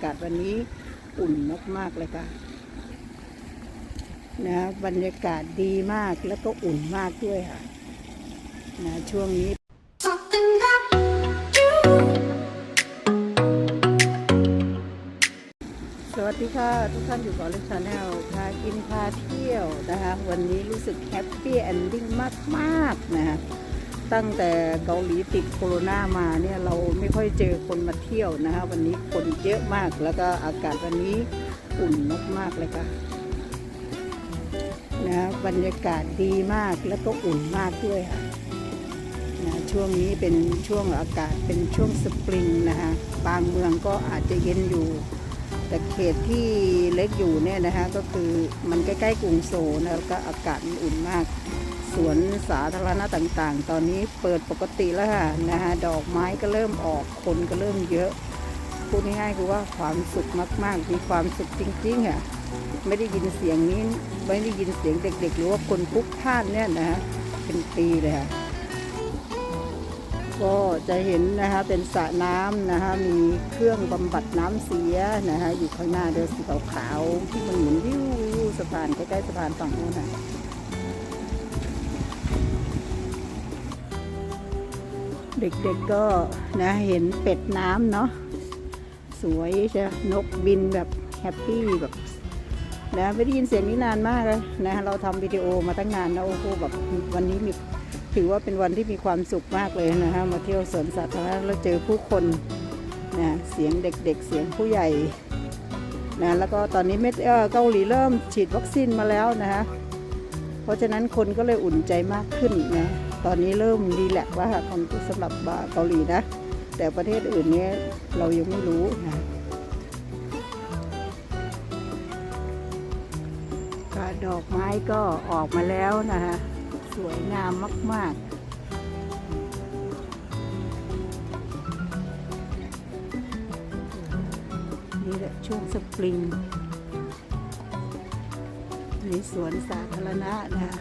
ากาศวันนี้อุ่นมากๆเลยค่ะนะบรรยากาศดีมากแล้วก็อุ่นมากด้วยค่ะนะช่วงนี้สวัสดีค่ะ ทุกท่านอยู่กับเล็กชาแนลพากินพาเที่ยวนะคะ วันนี้รู้สึกแฮปปี้แอนดิ้งมาก ๆ นะคะ ตั้งแต่เกาหลีติดโควิดมาเนี่ยเราไม่ค่อยเจอคนมาเที่ยวนะคะวันนี้คนเยอะมากแล้วก็อากาศวันนี้อุ่นมากๆเลยค่ะนะบรรยากาศดีมากแล้วก็อุ่นมากด้วยค่ะนะช่วงนี้เป็นช่วงอากาศเป็นช่วงสปริงนะคะบางเมืองก็อาจจะเย็นอยู่ แต่เขตที่เล็กอยู่เนี่ยนะคะก็คือมันใกล้ๆกรุงโซลนะแล้วก็อากาศอุ่นมาก สวนสาธารณะต่างๆ ตอนนี้เปิดปกติแล้วค่ะนะคะดอกไม้ก็เริ่มออกคนก็เริ่มเยอะ พูดง่ายๆคือว่าความสุขมากๆ มีความสุขจริงๆค่ะไม่ได้ยินเสียงนี้ไม่ได้ยินเสียงเด็ก ๆ หรือว่าคนพลุกพล่านเนี่ยนะคะเป็นปีเลยค่ะก็จะเห็นนะคะเป็นสระน้ำนะคะมีเครื่องบำบัดน้ำเสียนะคะอยู่ข้างหน้าเดินสีขาวๆที่มันเหมือนวิวสะพานใกล้ๆสะพานฝั่งโน้นนะ เด็กๆก็นะเห็นเป็ดน้ำเนาะสวยจะนกบินแบบแฮปปี้แบบนะไม่ได้ยินเสียงนี้นานมากเลยนะเราทำวิดีโอมาตั้งนานแล้วโอ้โหแบบวันนี้มีถือว่าเป็นวันที่มีความสุขมากเลยนะฮะมาเที่ยวสวนสาธารณะแล้วเจอผู้คนนะเสียงเด็กๆ เสียงผู้ใหญ่นะแล้วก็ตอนนี้เม็ดเอ่อเกาหลีเริ่มฉีดวัคซีนมาแล้วนะฮะเพราะฉะนั้นคนก็เลยอุ่นใจมากขึ้นนะ ตอนนี้เริ่มรีแลกว่าคนสำหรับเกาหลีนะ แต่ประเทศอื่นเนี้ยเรายังไม่รู้นะก็ดอกไม้ก็ออกมาแล้วนะฮะสวยงามมาก ๆนี่แหละช่วงสปริงในสวนสาธารณะนะ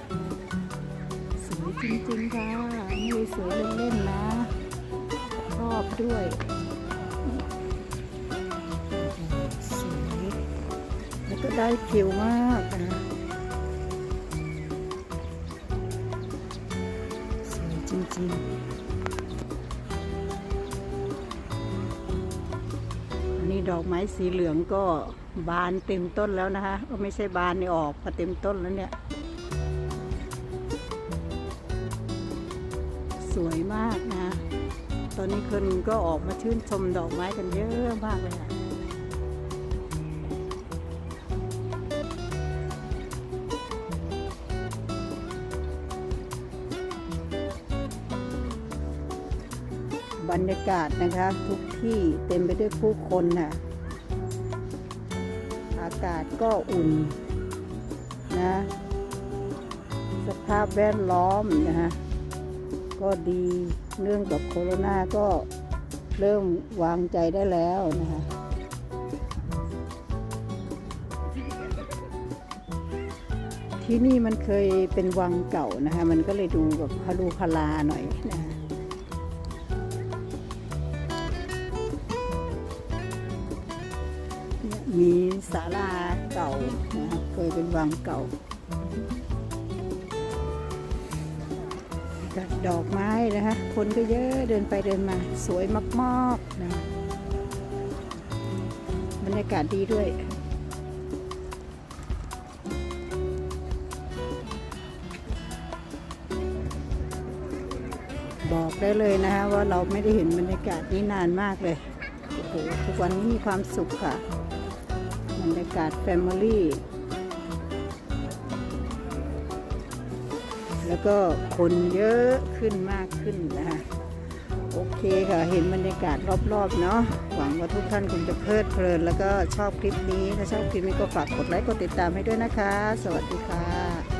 จริงๆค่ะม่ได้สวยเล่นๆนะชอบด้วยสวยแล้วก็ได้คิวมากนะสวยจริงๆ อันนี้ดอกไม้สีเหลืองก็บานเต็มต้นแล้วนะคะ ก็ไม่ใช่บานนี่ออกมาเต็มต้นแล้วเนี่ย สวยมากนะ ตอนนี้คนก็ออกมาชื่นชมดอกไม้กันเยอะมากเลยค่ะบรรยากาศนะคะ ทุกที่เต็มไปด้วยผู้คนน่ะ อากาศก็อุ่นนะ สภาพแวดล้อมนะฮะ ก็ดีเรื่องกับโคโรนาก็เริ่มวางใจได้แล้วนะคะที่นี่มันเคยเป็นวังเก่านะคะ มันก็เลยดูแบบฮารูฮาราหน่อยนะคะมีศาลาเก่านะครับเคยเป็นวังเก่า กับดอกไม้นะคะ คนก็เยอะเดินไปเดินมาสวยมากๆนะบรรยากาศดีด้วยบอกได้เลยนะคะว่าเราไม่ได้เห็นบรรยากาศนี้นานมากเลย โอ้โห ทุกวันนี้มีความสุขค่ะ บรรยากาศแฟมิลี่ แล้วก็คนเยอะขึ้นมากขึ้นนะคะโอเคค่ะเห็นบรรยากาศรอบๆเนาะหวังว่าทุกท่านคงจะเพลิดเพลิน แล้วก็ชอบคลิปนี้ถ้าชอบคลิปนี้ก็ฝากกดไลค์กดติดตามให้ด้วยนะคะ สวัสดีค่ะ